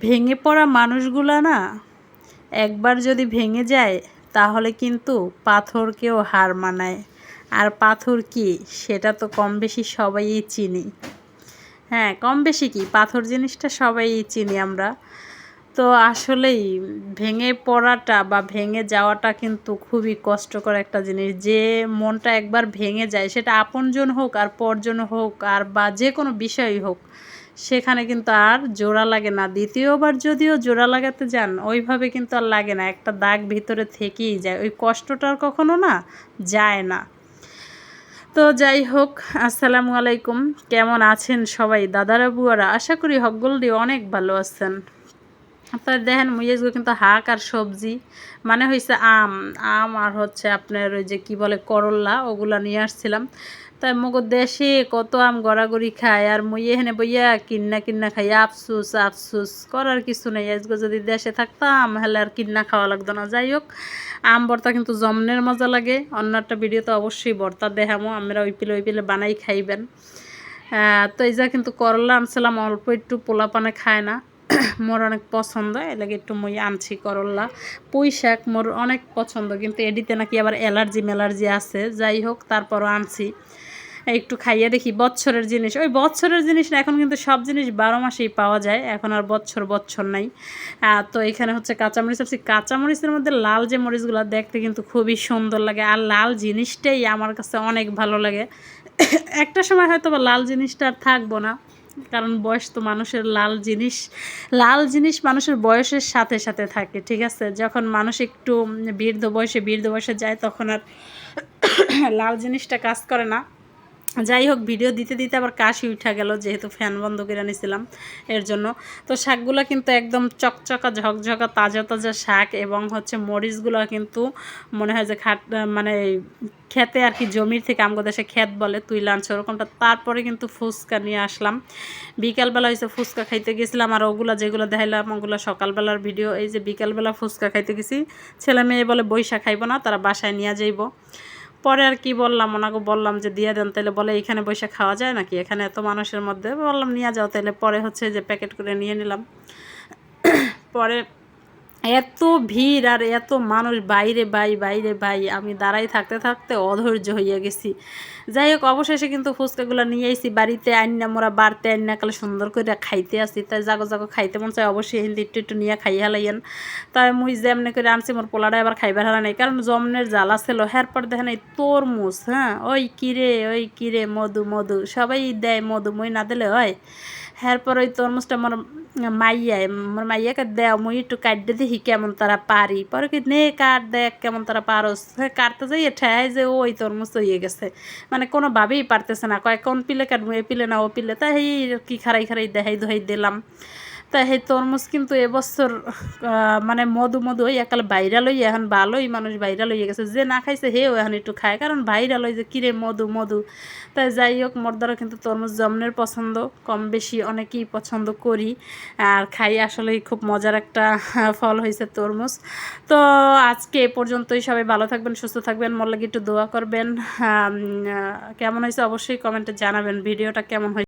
ভেঙে পড়া মানুষগুলা না, একবার যদি ভেঙে যায়, তাহলে কিন্তু পাথরকেও হার মানায়। আর পাথর কি, সেটা তো কম বেশি সবাই চিনি। হ্যাঁ কম বেশি কি, পাথর জিনিসটা সবাই চিনি আমরা। তো আসলেই ভেঙে পড়াটা বা ভেঙে যাওয়াটা কিন্তু খুবই কষ্টকর একটা জিনিস। যে মনটা একবার ভেঙে যায়, সেটা আপনজন হোক আর পরজন হোক আর বা যে কোনো বিষয়ই হোক সেখানে কিন্তু আর জোড়া লাগে না। দ্বিতীয়বার যদিও জোড়া লাগাতে যান, ওইভাবে কিন্তু আর লাগে না। একটা দাগ ভিতরে থেকেই যায়। ওই কষ্টটা আর কখনো না যায় না। তো যাই হোক, আসসালামু আলাইকুম। কেমন আছেন সবাই? দাদারা, বুয়ারা, আশা করি হকগোলডি অনেক ভালো আছেন। আপনার দেখেন মুইজগুলো কিন্তু হাক আর সবজি মানে হয়েছে আম। আম আর হচ্ছে আপনার ওই যে কি বলে করল্লা ওগুলা নিয়ে আসছিলাম। তাই মগ দেশে কত আম গড়াগড়ি খায়, আর মুই এখানে বইয়া কিন্না কিন্না খাই, আফসুস আফসুস, করার কিছু নেই। আজকে যদি দেশে থাকতাম হলে আর কিন্না খাওয়া লাগতো না। যাই হোক আম ভর্তা কিন্তু জমনের মজা লাগে। অন্য একটা ভিডিও তো অবশ্যই ভর্তা দেখামো, আমরা ওই পিলে ওই পিলে বানাই খাইবেন। তো এই যা কিন্তু করলা আনছিলাম, অল্প একটু পোলা পানে খায় না। মোর অনেক পছন্দ এলাকে একটু মই আনছি করল্লা পুঁই শাক মোর অনেক পছন্দ, কিন্তু এডিতে নাকি আবার অ্যালার্জি ম্যালার্জি আছে। যাই হোক তারপরও আনছি। একটু খাইয়ে দেখি বৎসরের জিনিস। ওই বৎসরের জিনিস না, এখন কিন্তু সব জিনিস বারো মাসেই পাওয়া যায়। এখন আর বৎসর বছর নাই। তো এখানে হচ্ছে কাঁচামরিচ আছে কাঁচামরিচের মধ্যে লাল যে মরিচগুলো দেখতে কিন্তু খুবই সুন্দর লাগে। আর লাল জিনিসটাই আমার কাছে অনেক ভালো লাগে। একটা সময় হয়তো বা লাল জিনিসটা আর থাকব না, কারণ বয়স তো মানুষের লাল জিনিস লাল জিনিস মানুষের বয়সের সাথে সাথে থাকে, ঠিক আছে? যখন মানুষ একটু বৃদ্ধ বয়সে বৃদ্ধ বয়সে যায়, তখন আর লাল জিনিসটা কাজ করে না। যাই হোক ভিডিও দিতে দিতে আবার কাশি উঠা গেল, যেহেতু ফ্যান বন্ধ করে নিয়েছিলাম এর জন্য। তো শাকগুলো কিন্তু একদম চকচকা, ঝকঝকা, তাজা তাজা শাক এবং হচ্ছে মরিচগুলো কিন্তু মনে হয় যে খাট মানে খেতে আর কি জমির থেকে আমগো দেশে ক্ষেত বলে তুই লাঞ্চ ওরকমটা। তারপরে কিন্তু ফুচকা নিয়ে আসলাম। বিকালবেলা হয়েছে ফুচকা খাইতে গেছিলাম, আর ওগুলো যেগুলো দেখাইলাম, ওগুলো সকালবেলার ভিডিও এই যে বিকালবেলা ফুচকা খাইতে গেছি, ছেলে মেয়ে বলে বৈশা খাইবো না, তারা বাসায় নিয়ে যাইব। পরে আর কি বললাম, ওনাকে বললাম যে দিয়ে দেন, তাহলে বলে এখানে বসে খাওয়া যায় নাকি? এখানে এত মানুষের মধ্যে, বললাম নিয়ে যাও, তাহলে পরে হচ্ছে যে প্যাকেট করে নিয়ে নিলাম। পরে এত ভিড় আর এত মানুষ বাইরে ভাই বাইরে ভাই আমি দাঁড়াই থাকতে থাকতে অধৈর্য হইয়া গেছি। যাই হোক, অবশেষে কিন্তু ফুচকাগুলো নিয়ে আইসি বাড়িতে, আইনা মোরা বাড়তে আইনা কালে সুন্দর করে খাইতে আসি। তাই জাগো জাগো খাইতে মন চাই অবশ্যই হিন্দি একটু একটু নিয়ে খাই হালাইয়েন। তাই মুই যেমনি করে আনছি, মোর পোলাটা এবার খাইবার হারা নেই। কারণ জমনের জ্বালা ছিল হের পর দেখেন এই তরমুজ হ্যাঁ? ওই কিরে ওই কিরে মধু মধু। সবাই দেয় মধু, মই না দিলে হয়। এরপর ওই তরমুজটা আমার মাইয়ায় আমার মাইয়াকে দেও, মুই একটু কাটতে দেখি কেমন তারা পারি। পরে কি নে, কাট, দেখ কেমন তারা পারস। কাটতে যাই ঠেয় যে, ওই তরমুজ হয়ে গেছে। মানে কোনোভাবেই পারতেছে না। কয়, কোন পিলে কাটবো, এ পিলে না, ও পিলে। তাই কি খারাই খারাই দেখাই দোহাই দিলাম। তা সেই তরমুজ কিন্তু এবছর মানে মধু মধু ওই একালে ভাইরাল হই এখন ভালোই মানুষ ভাইরাল হয়ে গেছে। যে না খাইছে হেও এখন একটু খায়। কারণ ভাইরাল হয়ে যে কিরে মধু মধু। তাই যাই হোক, মোর দ্বারা কিন্তু তরমুজ জমনের পছন্দ। কম বেশি অনেকেই পছন্দ করি। আর খাই আসলেই খুব মজার একটা ফল হয়েছে তরমুজ। তো আজকে এ পর্যন্তই। সবাই ভালো থাকবেন, সুস্থ থাকবেন। মোর লাগে একটু দোয়া করবেন। কেমন হয়েছে অবশ্যই কমেন্টে জানাবেন। ভিডিওটা কেমন হয়েছে